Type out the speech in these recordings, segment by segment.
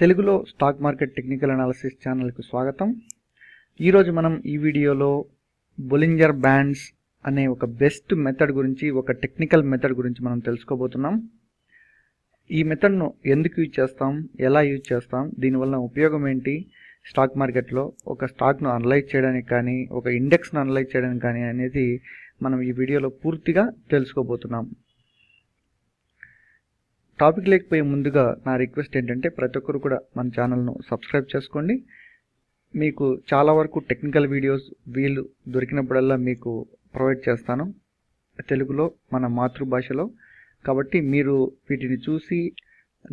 తెలుగులో stock market technical analysis ఛానల్కు స్వాగతం. ఈరోజు మనం ఈ వీడియోలో బొలింజర్ బ్యాండ్స్ అనే ఒక బెస్ట్ మెథడ్ గురించి ఒక టెక్నికల్ మెథడ్ గురించి మనం తెలుసుకోబోతున్నాం. ఈ మెథడ్ను ఎందుకు యూజ్ చేస్తాం ఎలా యూజ్ చేస్తాం దీనివల్ల ఉపయోగం ఏంటి స్టాక్ మార్కెట్లో ఒక స్టాక్ను అనలైజ్ చేయడానికి కానీ ఒక ఇండెక్స్ను అనలైజ్ చేయడానికి కానీ అనేది మనం ఈ వీడియోలో పూర్తిగా తెలుసుకోబోతున్నాం. టాపిక్ లేకపోయే ముందుగా నా రిక్వెస్ట్ ఏంటంటే ప్రతి ఒక్కరు కూడా మన ఛానల్ను సబ్స్క్రైబ్ చేసుకోండి. మీకు చాలా వరకు టెక్నికల్ వీడియోస్ వీలు దొరికినప్పుడల్లా మీకు ప్రొవైడ్ చేస్తాను. తెలుగులో మన మాతృభాషలో. కాబట్టి మీరు వీటిని చూసి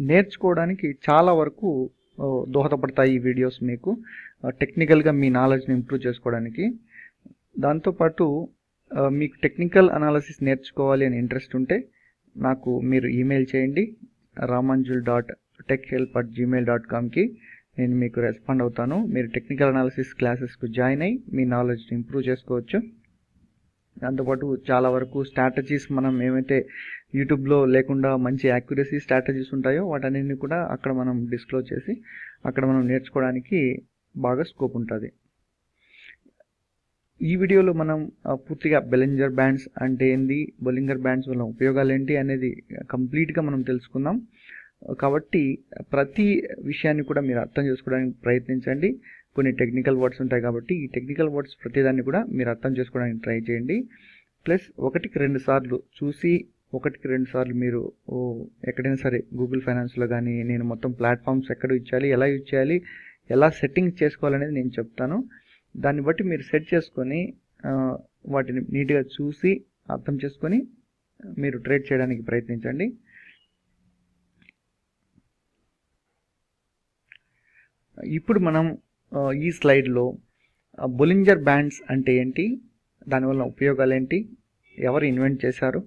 నేర్చుకోవడానికి చాలా వరకు దోహదపడతాయి ఈ వీడియోస్ మీకు. టెక్నికల్గా మీ నాలెడ్జ్ని ఇంప్రూవ్ చేసుకోవడానికి. దాంతోపాటు మీకు టెక్నికల్ అనాలిసిస్ నేర్చుకోవాలి అని ఇంట్రెస్ట్ ఉంటే నాకు మీరు ఈమెయిల్ చేయండి Ramanjul dot tech help at Gmail dot కామ్కి నేను మీకు రెస్పాండ్ అవుతాను. మీరు టెక్నికల్ అనాలిసిస్ క్లాసెస్కు జాయిన్ అయ్యి మీ నాలెడ్జ్ని ఇంప్రూవ్ చేసుకోవచ్చు. దాంతోపాటు చాలా వరకు స్ట్రాటజీస్ మనం ఏమైతే యూట్యూబ్లో లేకుండా మంచి యాక్యురసీ స్ట్రాటజీస్ ఉంటాయో వాటన్నిటిని కూడా అక్కడ మనం డిస్క్లోజ్ చేసి అక్కడ మనం నేర్చుకోవడానికి బాగా స్కోప్ ఉంటుంది. ఈ వీడియోలో మనం పూర్తిగా బెలింజర్ బ్యాండ్స్ అంటే ఏంది బొలింగర్ బ్యాండ్స్ వల్ల ఉపయోగాలు ఏంటి అనేది కంప్లీట్గా మనం తెలుసుకుందాం. కాబట్టి ప్రతి విషయాన్ని కూడా మీరు అర్థం చేసుకోవడానికి ప్రయత్నించండి. కొన్ని టెక్నికల్ వర్డ్స్ ఉంటాయి కాబట్టి ఈ టెక్నికల్ వర్డ్స్ ప్రతిదాన్ని కూడా మీరు అర్థం చేసుకోవడానికి ట్రై చేయండి. ప్లస్ ఒకటికి రెండు సార్లు చూసి ఒకటికి రెండు సార్లు మీరు ఎక్కడైనా సరే గూగుల్ ఫైనాన్స్లో కానీ నేను మొత్తం ప్లాట్ఫామ్స్ ఎక్కడ ఇచ్చాలి ఎలా యూజ్ చేయాలి ఎలా సెట్టింగ్స్ చేసుకోవాలనేది నేను చెప్తాను. దాన్ని బట్టి మీరు సెట్ చేసుకొని వాటిని నీట్గా చూసి అర్థం చేసుకొని మీరు ట్రేడ్ చేయడానికి ప్రయత్నించండి. ఇప్పుడు మనం ఈ స్లైడ్లో బొలింజర్ బ్యాండ్స్ అంటే ఏంటి? దానివల్ల ఉపయోగాలు ఏంటి? ఎవరు ఇన్వెంట్ చేశారు?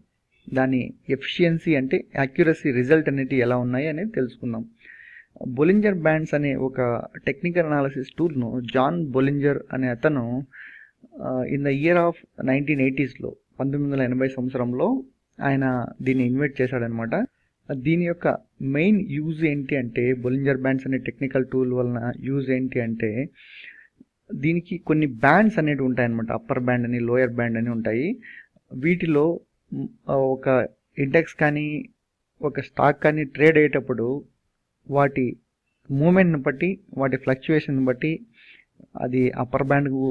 దాని ఎఫిషియన్సీ అంటే యాక్యురసీ రిజల్ట్ అనేది ఎలా ఉన్నాయి అనేది తెలుసుకుందాం. బొలింజర్ బ్యాండ్స్ అనే ఒక టెక్నికల్ అనాలిసిస్ టూల్ను జాన్ బొలింజర్ అనే అతను in the year of nineteen ఎయిటీస్లో పంతొమ్మిది వందల ఎనభై సంవత్సరంలో ఆయన దీన్ని ఇన్వైట్ చేశాడనమాట. దీని యొక్క మెయిన్ యూజ్ ఏంటి అంటే బొలింజర్ బ్యాండ్స్ అనే టెక్నికల్ టూల్ వలన యూజ్ ఏంటి అంటే దీనికి కొన్ని బ్యాండ్స్ అనేవి ఉంటాయన్నమాట. అప్పర్ బ్యాండ్ అని లోయర్ బ్యాండ్ అని ఉంటాయి. వీటిలో ఒక ఇండెక్స్ కానీ ఒక స్టాక్ కానీ ట్రేడ్ అయ్యేటప్పుడు వాటి మూమెంట్ని బట్టి వాటి ఫ్లక్చుయేషన్ బట్టి అది అప్పర్ బ్యాండ్కు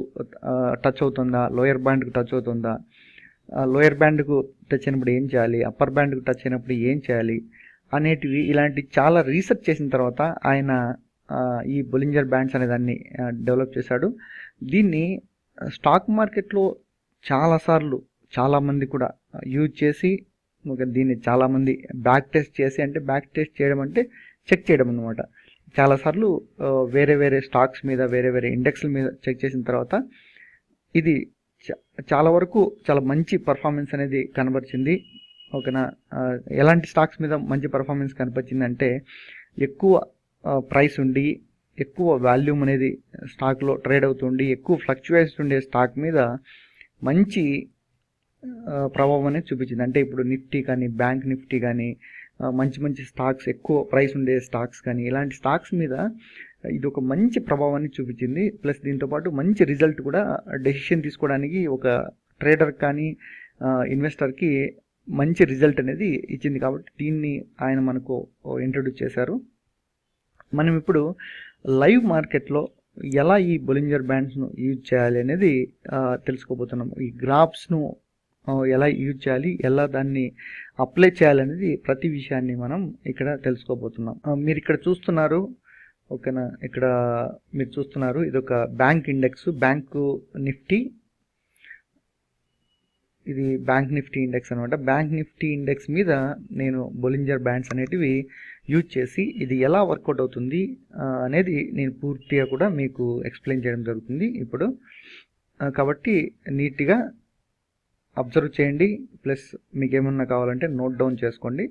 టచ్ అవుతుందా లోయర్ బ్యాండ్కు టచ్ అవుతుందా? లోయర్ బ్యాండ్కు టచ్ అయినప్పుడు ఏం చేయాలి? అప్పర్ బ్యాండ్కు టచ్ అయినప్పుడు ఏం చేయాలి? అనేటివి ఇలాంటి చాలా రీసెర్చ్ చేసిన తర్వాత ఆయన ఈ బొలింజర్ బ్యాండ్స్ అనే దాన్ని డెవలప్ చేశాడు. దీన్ని స్టాక్ మార్కెట్లో చాలాసార్లు చాలామంది కూడా యూజ్ చేసి దీన్ని చాలామంది బ్యాక్ టెస్ట్ చేసి అంటే బ్యాక్ టెస్ట్ చేయడం అంటే చెక్ చేయడం అనమాట చాలాసార్లు వేరే వేరే స్టాక్స్ మీద వేరే వేరే ఇండెక్స్ల మీద చెక్ చేసిన తర్వాత ఇది చ- చాలా వరకు చాలా మంచి పర్ఫార్మెన్స్ అనేది కనబరిచింది. ఓకేనా? ఎలాంటి స్టాక్స్ మీద మంచి పర్ఫార్మెన్స్ కనపరిచింది అంటే ఎక్కువ ప్రైస్ ఉండి ఎక్కువ వాల్యూమ్ అనేది స్టాక్లో ట్రేడ్ అవుతుండి ఎక్కువ ఫ్లక్చువేషన్ ఉండే స్టాక్ మీద మంచి ప్రభావం అనేది చూపించింది. అంటే ఇప్పుడు నిఫ్టీ కానీ బ్యాంక్ నిఫ్టీ కానీ మంచి మంచి స్టాక్స్ ఎక్కువ ప్రైస్ ఉండే స్టాక్స్ కానీ ఇలాంటి స్టాక్స్ మీద ఇది ఒక మంచి ప్రభావాన్ని చూపించింది. ప్లస్ దీంతో పాటు మంచి రిజల్ట్ కూడా డెసిషన్ తీసుకోవడానికి ఒక ట్రేడర్ కానీ ఇన్వెస్టర్కి మంచి రిజల్ట్ అనేది ఇచ్చింది కాబట్టి దీన్ని ఆయన మనకు ఇంట్రడ్యూస్ చేశారు. మనం ఇప్పుడు లైవ్ మార్కెట్లో ఎలా ఈ బొలింజర్ బ్యాండ్స్ను యూజ్ చేయాలి అనేది తెలుసుకోబోతున్నాం. ఈ గ్రాఫ్స్ను ఎలా యూజ్ చేయాలి ఎలా దాన్ని అప్లై చేయాలనేది ప్రతి విషయాన్ని మనం ఇక్కడ తెలుసుకోబోతున్నాం. మీరు ఇక్కడ చూస్తున్నారు ఓకేనా? ఇక్కడ మీరు చూస్తున్నారు ఇది ఒక బ్యాంక్ ఇండెక్స్ బ్యాంకు నిఫ్టీ. ఇది బ్యాంక్ నిఫ్టీ ఇండెక్స్ అనమాట బ్యాంక్ నిఫ్టీ ఇండెక్స్ మీద నేను బొలింజర్ బ్యాండ్స్ అనేటివి యూజ్ చేసి ఇది ఎలా వర్కౌట్ అవుతుంది అనేది నేను పూర్తిగా కూడా మీకు ఎక్స్ప్లెయిన్ చేయడం జరుగుతుంది ఇప్పుడు. కాబట్టి నీట్గా అబ్జర్వ్ చేయండి ప్లస్ మీకు ఏమన్నా కావాలంటే నోట్ డౌన్ చేసుకోండి.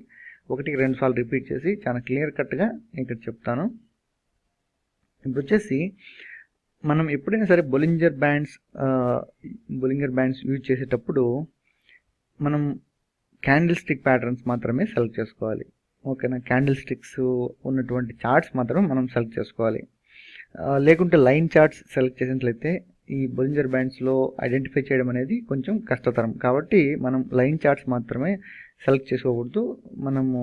ఒకటికి రెండు సార్లు రిపీట్ చేసి చాలా క్లియర్ కట్గా ఇక్కడ చెప్తాను. ఇప్పుడు వచ్చేసి మనం ఎప్పుడైనా సరే Bollinger bands Bollinger bands use చేసేటప్పుడు మనం క్యాండిల్ స్టిక్ ప్యాటర్న్స్ మాత్రమే సెలెక్ట్ చేసుకోవాలి. ఓకేనా? క్యాండిల్ స్టిక్స్ ఉన్నటువంటి చార్ట్స్ మాత్రం మనం సెలెక్ట్ చేసుకోవాలి. లేకుంటే లైన్ చార్ట్స్ సెలెక్ట్ చేసినట్లయితే ఈ బొలింజర్ బ్యాండ్స్లో ఐడెంటిఫై చేయడం అనేది కొంచెం కష్టతరం. కాబట్టి మనం లైన్ చార్ట్స్ మాత్రమే సెలెక్ట్ చేసుకోకూడదు. మనము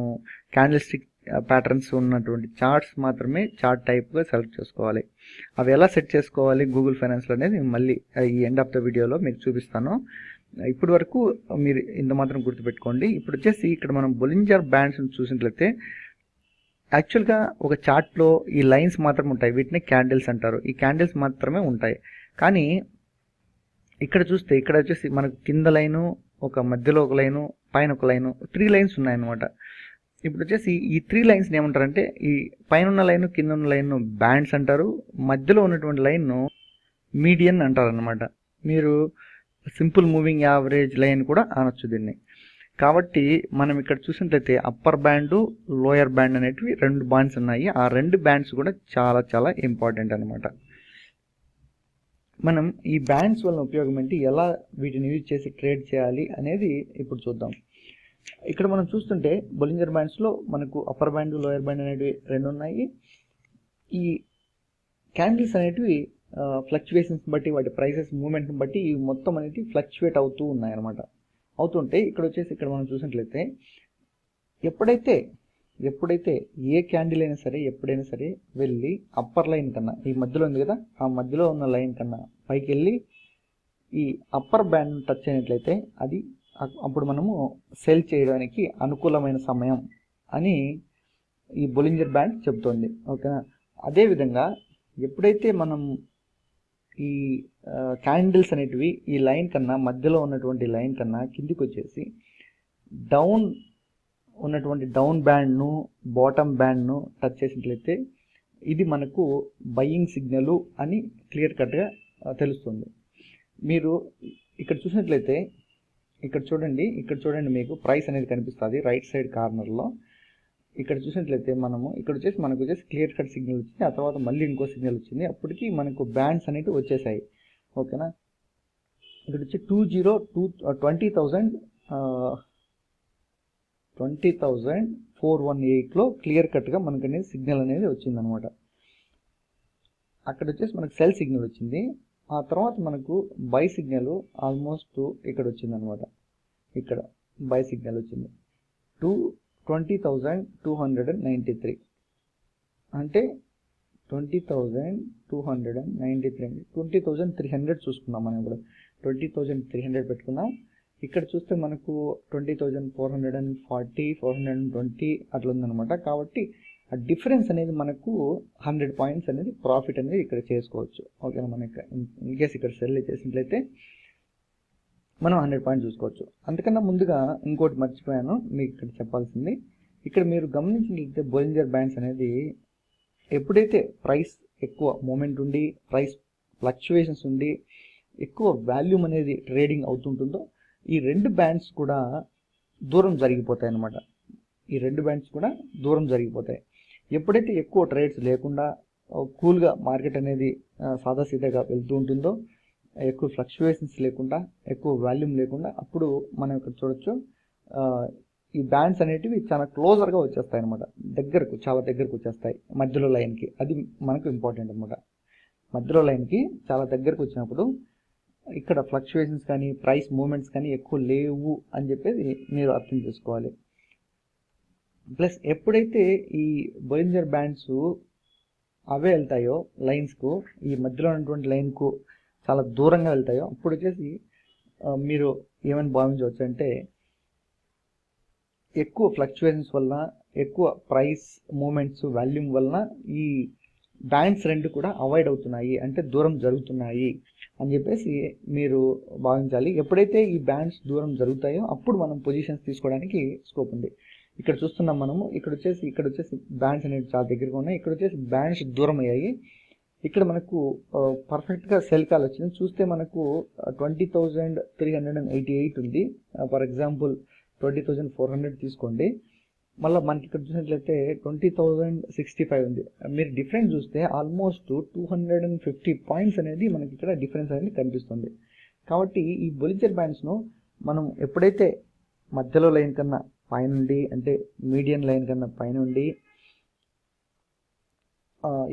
క్యాండిల్ స్టిక్ ప్యాటర్న్స్ ఉన్నటువంటి చార్ట్స్ మాత్రమే చార్ట్ టైప్గా సెలెక్ట్ చేసుకోవాలి. అవి ఎలా సెట్ చేసుకోవాలి? గూగుల్ ఫైనాన్స్లో అనేది మళ్ళీ uh, ఈ ఎండ్ ఆఫ్ ద వీడియోలో మీకు చూపిస్తాను. ఇప్పటి వరకు మీరు ఇంత మాత్రం గుర్తుపెట్టుకోండి. ఇప్పుడు వచ్చేసి ఇక్కడ మనం బొలింజర్ బ్యాండ్స్ చూసినట్లయితే యాక్చువల్గా ఒక చార్ట్లో ఈ లైన్స్ మాత్రం ఉంటాయి. వీటిని క్యాండిల్స్ అంటారు. ఈ క్యాండిల్స్ మాత్రమే ఉంటాయి. కానీ ఇక్కడ చూస్తే ఇక్కడ వచ్చేసి మనకు కింద లైను ఒక మధ్యలో ఒక లైను పైన ఒక లైను త్రీ లైన్స్ ఉన్నాయన్నమాట. ఇప్పుడు వచ్చేసి ఈ త్రీ లైన్స్ని ఏమంటారంటే ఈ పైన ఉన్న లైన్ కింద ఉన్న లైన్ బ్యాండ్స్ అంటారు మధ్యలో ఉన్నటువంటి లైన్ను మీడియన్ అంటారు అనమాట మీరు సింపుల్ మూవింగ్ యావరేజ్ లైన్ కూడా అనొచ్చు దీన్ని. కాబట్టి మనం ఇక్కడ చూసినట్లయితే అప్పర్ బ్యాండ్ లోయర్ బ్యాండ్ అనేటివి రెండు బ్యాండ్స్ ఉన్నాయి. ఆ రెండు బ్యాండ్స్ కూడా చాలా చాలా ఇంపార్టెంట్ అనమాట మనం ఈ బ్యాండ్స్ వలన ఉపయోగం ఏంటి? ఎలా వీటిని యూజ్ చేసి ట్రేడ్ చేయాలి అనేది ఇప్పుడు చూద్దాం. ఇక్కడ మనం చూస్తుంటే బొలింజర్ బ్యాండ్స్లో మనకు అప్పర్ బ్యాండ్ లోయర్ బ్యాండ్ అనేటివి రెండు ఉన్నాయి. ఈ క్యాండిల్స్ అనేటివి ఫ్లక్చువేషన్స్ బట్టి వాటి ప్రైసెస్ మూమెంట్ని బట్టి ఇవి మొత్తం అనేది ఫ్లక్చువేట్ అవుతూ ఉన్నాయి అనమాట అవుతుంటే ఇక్కడ వచ్చేసి ఇక్కడ మనం చూసినట్లయితే ఎప్పుడైతే ఎప్పుడైతే ఏ క్యాండిల్ అయినా సరే ఎప్పుడైనా సరే వెళ్ళి అప్పర్ లైన్ కన్నా ఈ మధ్యలో ఉంది కదా ఆ మధ్యలో ఉన్న లైన్ కన్నా పైకి వెళ్ళి ఈ అప్పర్ బ్యాండ్ టచ్ అయినట్లయితే అది అప్పుడు మనము సెల్ చేయడానికి అనుకూలమైన సమయం అని ఈ బొలింజర్ బ్యాండ్ చెబుతోంది. ఓకేనా? అదేవిధంగా ఎప్పుడైతే మనం ఈ క్యాండిల్స్ అనేటివి ఈ లైన్ కన్నా మధ్యలో ఉన్నటువంటి లైన్ కన్నా కిందికి వచ్చేసి డౌన్ ఉన్నటువంటి డౌన్ బ్యాండ్ను బాటమ్ బ్యాండ్ను టచ్ చేసినట్లయితే ఇది మనకు బయింగ్ సిగ్నల్ అని క్లియర్ కట్గా తెలుస్తుంది. మీరు ఇక్కడ చూసినట్లయితే ఇక్కడ చూడండి ఇక్కడ చూడండి మీకు ప్రైస్ అనేది కనిపిస్తుంది రైట్ సైడ్ కార్నర్లో. ఇక్కడ చూసినట్లయితే మనము ఇక్కడ వచ్చేసి మనకు వచ్చేసి క్లియర్ కట్ సిగ్నల్ వచ్చింది ఆ తర్వాత మళ్ళీ ఇంకో సిగ్నల్ వచ్చింది. అప్పటికి మనకు బ్యాండ్స్ అనేవి వచ్చేసాయి. ఓకేనా? ఇక్కడ వచ్చి two zero two twenty thousand twenty thousand four one ఎయిట్లో క్లియర్ కట్గా మనకు అనేది సిగ్నల్ అనేది వచ్చిందనమాట. అక్కడ వచ్చేసి మనకు సెల్ సిగ్నల్ వచ్చింది. ఆ తర్వాత మనకు బై సిగ్నల్ ఆల్మోస్ట్ ఇక్కడ వచ్చిందనమాట. ఇక్కడ బై సిగ్నల్ వచ్చింది. Two twenty thousand two hundred and ninety three. అంటే twenty thousand two hundred and ninety three twenty thousand three hundred చూసుకుందాం మనం ఇప్పుడు. ట్వంటీ థౌజండ్ త్రీ హండ్రెడ్ పెట్టుకుందాం. ఇక్కడ చూస్తే మనకు twenty thousand four hundred and forty four hundred and twenty అట్లా ఉందనమాట కాబట్టి ఆ డిఫరెన్స్ అనేది మనకు హండ్రెడ్ పాయింట్స్ అనేది ప్రాఫిట్ అనేది ఇక్కడ చేసుకోవచ్చు. ఓకేనా? మనకి ఇన్ కేస్ ఇక్కడ సెల్ చేసినట్లయితే మనం హండ్రెడ్ పాయింట్స్ చూసుకోవచ్చు. అంతకన్నా ముందుగా ఇంకోటి మర్చిపోయాను మీకు ఇక్కడ చెప్పాల్సింది. ఇక్కడ మీరు గమనించినట్లయితే బొలింజర్ బ్యాండ్స్ అనేది ఎప్పుడైతే ప్రైస్ ఎక్కువ మూమెంట్ ఉండి ప్రైస్ ఫ్లక్చువేషన్స్ ఉండి ఎక్కువ వాల్యూమ్ అనేది ట్రేడింగ్ అవుతుంటుందో ఈ రెండు బ్యాండ్స్ కూడా దూరం జరిగిపోతాయి అన్నమాట ఈ రెండు బ్యాండ్స్ కూడా దూరం జరిగిపోతాయి. ఎప్పుడైతే ఎక్కువ ట్రేడ్స్ లేకుండా కూల్గా మార్కెట్ అనేది సాదాసీదాగా వెళ్తూ ఉంటుందో ఎక్కువ ఫ్లక్చువేషన్స్ లేకుండా ఎక్కువ వాల్యూమ్ లేకుండా అప్పుడు మనం ఇక్కడ చూడొచ్చు ఈ బ్యాండ్స్ అనేటివి చాలా క్లోజర్గా వచ్చేస్తాయి అనమాట దగ్గరకు చాలా దగ్గరకు వచ్చేస్తాయి. మధ్యలో లైన్కి అది మనకు ఇంపార్టెంట్ అనమాట మధ్యలో లైన్కి చాలా దగ్గరకు వచ్చినప్పుడు ఇక్కడ ఫ్లక్చువేషన్స్ కానీ ప్రైస్ మూమెంట్స్ కానీ ఎక్కువ లేవు అని చెప్పేసి మీరు అర్థం చేసుకోవాలి. ప్లస్ ఎప్పుడైతే ఈ బొయింజర్ బ్యాండ్స్ అవే వెళ్తాయో లైన్స్కు ఈ మధ్యలో ఉన్నటువంటి లైన్కు చాలా దూరంగా వెళ్తాయో అప్పుడు వచ్చేసి మీరు ఏమని భావించవచ్చు అంటే ఎక్కువ ఫ్లక్చువేషన్స్ వల్ల ఎక్కువ ప్రైస్ మూమెంట్స్ వాల్యూమ్ వలన ఈ బ్యాండ్స్ రెండు కూడా అవాయిడ్ అవుతున్నాయి అంటే దూరం జరుగుతున్నాయి అని చెప్పేసి మీరు భావించాలి. ఎప్పుడైతే ఈ బ్యాండ్స్ దూరం జరుగుతాయో అప్పుడు మనం పొజిషన్స్ తీసుకోవడానికి స్కోప్ ఉంది. ఇక్కడ చూస్తున్నాం మనము ఇక్కడ వచ్చేసి ఇక్కడ వచ్చేసి బ్యాండ్స్ అనేవి చాలా దగ్గరగా ఉన్నాయి. ఇక్కడ వచ్చేసి బ్యాండ్స్ దూరం అయ్యాయి. ఇక్కడ మనకు పర్ఫెక్ట్గా సెల్ కాల్ వచ్చింది. చూస్తే మనకు twenty thousand three hundred and eighty eight ఉంది. For example twenty thousand four hundred తీసుకోండి. మళ్ళీ మనకి ఇక్కడ చూసినట్లయితే ట్వంటీ థౌజండ్ సిక్స్టీ ఫైవ్ ఉంది. మీరు డిఫరెన్స్ చూస్తే almost two hundred and fifty points అనేది మనకి ఇక్కడ డిఫరెన్స్ అనేది కనిపిస్తుంది. కాబట్టి ఈ బొలిచర్ బ్యాండ్స్ను మనం ఎప్పుడైతే మధ్యలో లైన్ కన్నా పైనుండి అంటే మీడియం లైన్ కన్నా పైనుండి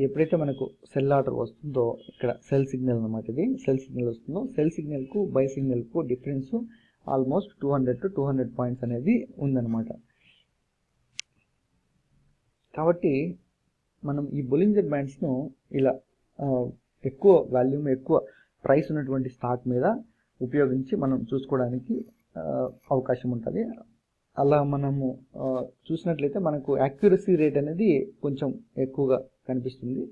ఎప్పుడైతే మనకు సెల్ ఆర్డర్ వస్తుందో ఇక్కడ సెల్ సిగ్నల్ అన్నమాట ఇది సెల్ సిగ్నల్ వస్తుందో సెల్ సిగ్నల్కు buy సిగ్నల్కు difference almost two hundred to two hundred points అనేది ఉందన్నమాట. కాబట్టి మనం ఈ బొలింజర్ బ్యాండ్స్ను ఇలా ఎక్కువ వాల్యూమ్ ఎక్కువ ప్రైస్ ఉన్నటువంటి స్టాక్ మీద ఉపయోగించి మనం చూసుకోవడానికి అవకాశం ఉంటుంది. అలా మనము చూసినట్లయితే మనకు యాక్యురసీ రేట్ అనేది కొంచెం ఎక్కువగా కనిపిస్తుంది.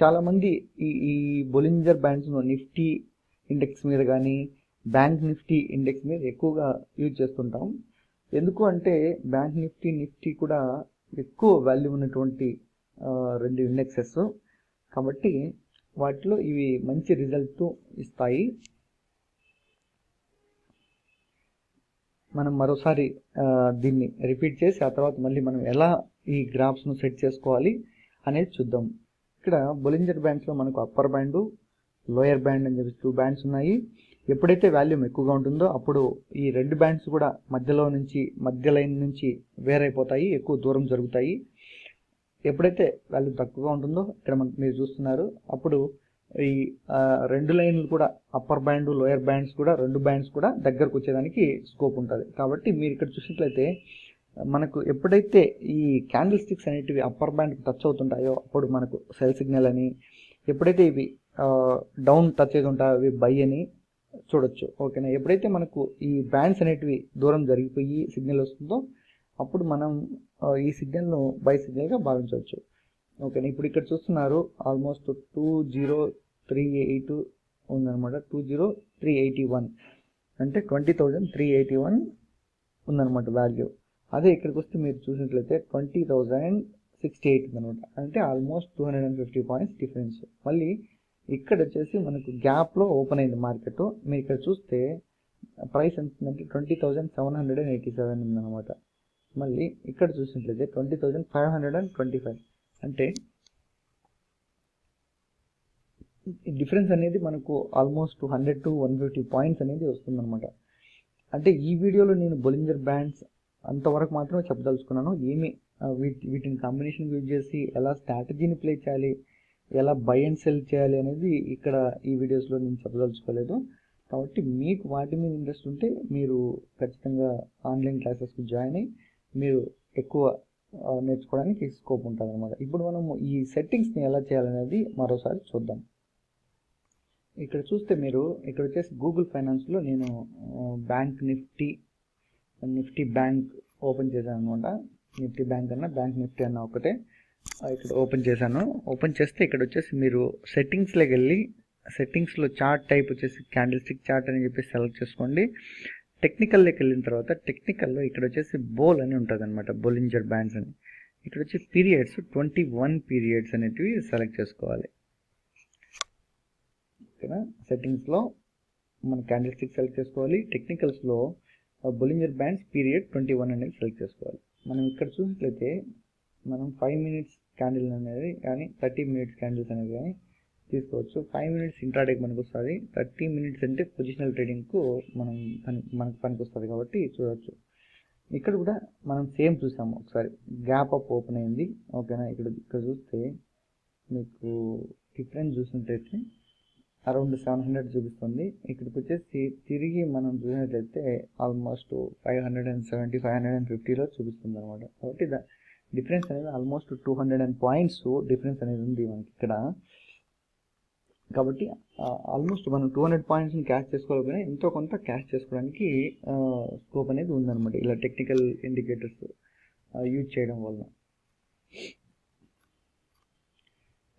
చాలామంది ఈ ఈ బొలింజర్ బ్యాండ్స్ను నిఫ్టీ ఇండెక్స్ మీద కానీ బ్యాంక్ నిఫ్టీ ఇండెక్స్ మీద ఎక్కువగా యూజ్ చేస్తుంటాం. ఎందుకు అంటే బ్యాంక్ నిఫ్టీ నిఫ్టీ కూడా ఎక్కువ వాల్యూ ఉన్నటువంటి రెండు ఇండెక్సెస్ కాబట్టి వాటిలో ఇవి మంచి రిజల్ట్ ఇస్తాయి. మనం మరోసారి దీన్ని రిపీట్ చేసి ఆ తర్వాత మళ్ళీ మనం ఎలా ఈ గ్రాఫ్స్ను సెట్ చేసుకోవాలి అనేది చూద్దాం. ఇక్కడ బొలింజర్ బ్యాండ్స్లో మనకు అప్పర్ బ్యాండు లోయర్ బ్యాండ్ అని చెప్పి టూ బ్యాండ్స్ ఉన్నాయి. ఎప్పుడైతే వాల్యూమ్ ఎక్కువగా ఉంటుందో అప్పుడు ఈ రెండు బ్యాండ్స్ కూడా మధ్యలో నుంచి మధ్య లైన్ నుంచి వేరైపోతాయి ఎక్కువ దూరం జరుగుతాయి. ఎప్పుడైతే వాల్యూమ్ తక్కువగా ఉంటుందో ఇక్కడ మీరు చూస్తున్నారు. అప్పుడు ఈ రెండు లైన్లు కూడా అప్పర్ బ్యాండ్ లోయర్ బ్యాండ్స్ కూడా రెండు బ్యాండ్స్ కూడా దగ్గరకు వచ్చేదానికి స్కోప్ ఉంటుంది. కాబట్టి మీరు ఇక్కడ చూసినట్లయితే మనకు ఎప్పుడైతే ఈ క్యాండిల్ స్టిక్స్ అనేటివి అప్పర్ బ్యాండ్కి టచ్ అవుతుంటాయో అప్పుడు మనకు సెల్ సిగ్నల్ అని ఎప్పుడైతే ఇవి డౌన్ టచ్ అయితే ఉంటాయో అవి బై అని చూడొచ్చు. ఓకేనా? ఎప్పుడైతే మనకు ఈ బ్యాండ్స్ అనేటివి దూరం జరిగిపోయి సిగ్నల్ వస్తుందో అప్పుడు మనం ఈ సిగ్నల్ను బై సిగ్నల్గా భావించవచ్చు. ఓకేనా? ఇప్పుడు ఇక్కడ చూస్తున్నారు almost two zero three eight ఉందన్నమాట. Two zero three eighty one. అంటే twenty thousand three eighty one ఉందన్నమాట వాల్యూ. అదే ఇక్కడికి వస్తే మీరు చూసినట్లయితే ట్వంటీ థౌజండ్ సిక్స్టీ ఎయిట్ ఉందన్నమాట. అంటే almost two hundred and fifty points difference. మళ్ళీ ఇక్కడ వచ్చేసి మనకు గ్యాప్లో ఓపెన్ అయింది మార్కెట్ మీరు ఇక్కడ చూస్తే ప్రైస్ ఎంత ఉందంటే twenty thousand seven hundred and eighty seven ఉందన్నమాట మళ్ళీ ఇక్కడ చూసినట్లయితే twenty thousand five hundred and twenty five అంటే డిఫరెన్స్ అనేది మనకు almost hundred to one fifty points అనేది వస్తుందన్నమాట అంటే ఈ వీడియోలో నేను బొలింజర్ బ్యాండ్స్ అంతవరకు మాత్రమే చెప్పదలుచుకున్నాను. ఏమి వీటి వీటిని కాంబినేషన్ యూజ్ చేసి ఎలా స్ట్రాటజీని ప్లే చేయాలి ఎలా బై అండ్ సెల్ చేయాలి అనేది ఇక్కడ ఈ వీడియోస్లో నేను చెప్పదలుచుకోలేదు. కాబట్టి మీకు వాటి మీద ఇంట్రెస్ట్ ఉంటే మీరు ఖచ్చితంగా ఆన్లైన్ క్లాసెస్కి జాయిన్ అయ్యి మీరు ఎక్కువ నేర్చుకోవడానికి స్కోప్ ఉంటుంది అనమాట ఇప్పుడు మనము ఈ సెట్టింగ్స్ని ఎలా చేయాలనేది మరోసారి చూద్దాం. ఇక్కడ చూస్తే మీరు ఇక్కడ వచ్చేసి గూగుల్ ఫైనాన్స్లో నేను bank Nifty Nifty bank open చేశాను అనమాట నిఫ్టీ బ్యాంక్ అన్న బ్యాంక్ నిఫ్టీ అన్న ఒకటే. ఇక్కడ ఓపెన్ చేశాను. ఓపెన్ చేస్తే ఇక్కడ వచ్చేసి మీరు సెట్టింగ్స్లోకి వెళ్ళి సెట్టింగ్స్లో చార్ట్ టైప్ వచ్చేసి క్యాండిల్ స్టిక్ చార్ట్ అని చెప్పి సెలెక్ట్ చేసుకోండి. టెక్నికల్లోకి వెళ్ళిన తర్వాత టెక్నికల్లో ఇక్కడ వచ్చేసి బోల్ అని ఉంటుంది అనమాట బోలింజర్ బ్యాండ్స్ అని. ఇక్కడ వచ్చి పీరియడ్స్ ట్వంటీ వన్ పీరియడ్స్ అనేటివి సెలెక్ట్ చేసుకోవాలి. ఓకేనా? సెట్టింగ్స్లో మన క్యాండిల్ స్టిక్ సెలెక్ట్ చేసుకోవాలి టెక్నికల్స్లో Bollinger bands period twenty one అనేది సెలెక్ట్ చేసుకోవాలి. మనం ఇక్కడ చూసినట్లయితే మనం ఫైవ్ మినిట్స్ క్యాండిల్ అనేది కానీ థర్టీ మినిట్స్ క్యాండిల్స్ అనేది కానీ తీసుకోవచ్చు. ఫైవ్ మినిట్స్ ఇంట్రాడేకి మనకు వస్తుంది. థర్టీ మినిట్స్ అంటే పొజిషనల్ ట్రేడింగ్కు మనం పని మనకు పనికి వస్తుంది కాబట్టి చూడవచ్చు ఇక్కడ కూడా మనం సేమ్ చూసాము ఒకసారి. గ్యాప్ అప్ ఓపెన్ అయింది. ఓకేనా ఇక్కడ ఇక్కడ చూస్తే మీకు డిఫరెన్స్ చూసినట్లయితే అరౌండ్ సెవెన్ హండ్రెడ్ చూపిస్తుంది. ఇక్కడికి వచ్చేసి తిరిగి మనం చూసినట్లయితే almost five hundred and seventy five hundred and ఫిఫ్టీలో చూపిస్తుంది అనమాట కాబట్టి డిఫరెన్స్ అనేది almost two hundred and points difference అనేది ఉంది మనకి ఇక్కడ. కాబట్టి ఆల్మోస్ట్ మనం టూ హండ్రెడ్ పాయింట్స్ని క్యాష్ చేసుకోలేకపోయినా ఎంతో కొంత క్యాష్ చేసుకోవడానికి స్కోప్ అనేది ఉందన్నమాట. ఇలా టెక్నికల్ ఇండికేటర్స్ యూజ్ చేయడం వల్ల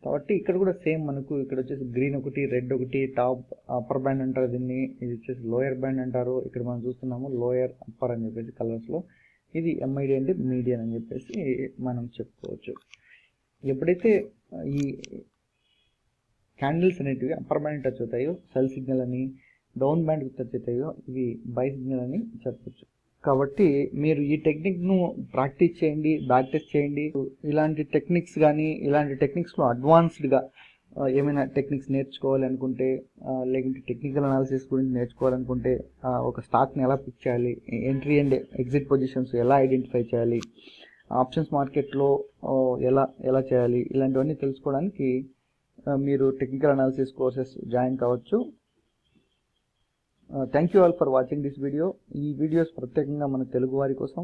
కాబట్టి ఇక్కడ కూడా సేమ్ మనకు ఇక్కడ వచ్చేసి గ్రీన్ ఒకటి రెడ్ ఒకటి టాప్ అప్పర్ బ్యాండ్ అంటారు దీన్ని. ఇది వచ్చేసి లోయర్ బ్యాండ్ అంటారు. ఇక్కడ మనం చూస్తున్నాము లోయర్ అప్పర్ అని చెప్పేసి కలర్స్లో ఇది ఎంఐడి అంటే మీడియన్ అని చెప్పేసి మనం చెప్పుకోవచ్చు. ఎప్పుడైతే ఈ క్యాండిల్స్ అనేటివి అప్పర్ బ్యాండ్ టచ్ అవుతాయో సెల్ సిగ్నల్ అని డౌన్ బ్యాండ్ టచ్ అవుతాయో ఇవి బై సిగ్నల్ అని చెప్పచ్చు. కాబట్టి మీరు ఈ టెక్నిక్ను ప్రాక్టీస్ చేయండి బ్యాక్ టెస్ట్ చేయండి. ఇలాంటి టెక్నిక్స్ కానీ ఇలాంటి టెక్నిక్స్లో అడ్వాన్స్డ్గా ఏమైనా టెక్నిక్స్ నేర్చుకోవాలి అనుకుంటే లేకుంటే టెక్నికల్ అనాలిసిస్ గురించి నేర్చుకోవాలనుకుంటే ఒక స్టాక్ని ఎలా పిక్ చేయాలి ఎంట్రీ అండ్ ఎగ్జిట్ పొజిషన్స్ ఎలా ఐడెంటిఫై చేయాలి ఆప్షన్స్ మార్కెట్లో ఎలా ఎలా చేయాలి ఇలాంటివన్నీ తెలుసుకోవడానికి మీరు టెక్నికల్ అనాలిసిస్ కోర్సెస్ జాయిన్ కావచ్చు. Thank you all for watching this video ఈ వీడియోస్ ప్రత్యేకంగా మన తెలుగు వారి కోసం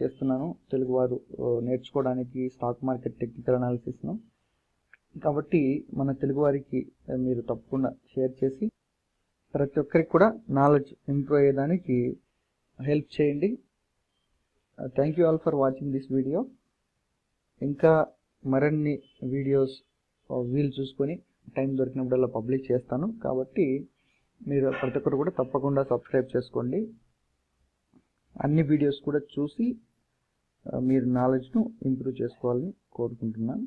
చేస్తున్నాను. తెలుగువారు నేర్చుకోవడానికి స్టాక్ మార్కెట్ టెక్నికల్ అనాలిసిస్ను కాబట్టి మన తెలుగు వారికి మీరు తప్పకుండా షేర్ చేసి ప్రతి ఒక్కరికి కూడా నాలెడ్జ్ ఇంప్రూవ్ అయ్యేదానికి హెల్ప్ చేయండి. Thank you all for watching this video. ఇంకా మరిన్ని వీడియోస్ వీలు చూసుకొని టైం దొరికినప్పుడల్లా పబ్లిష్ చేస్తాను. కాబట్టి మీరు ప్రతి ఒక్కరు కూడా తప్పకుండా సబ్స్క్రైబ్ చేసుకోండి. అన్ని వీడియోస్ కూడా చూసి మీరు నాలెడ్జ్ను ఇంప్రూవ్ చేసుకోవాలని కోరుకుంటున్నాను.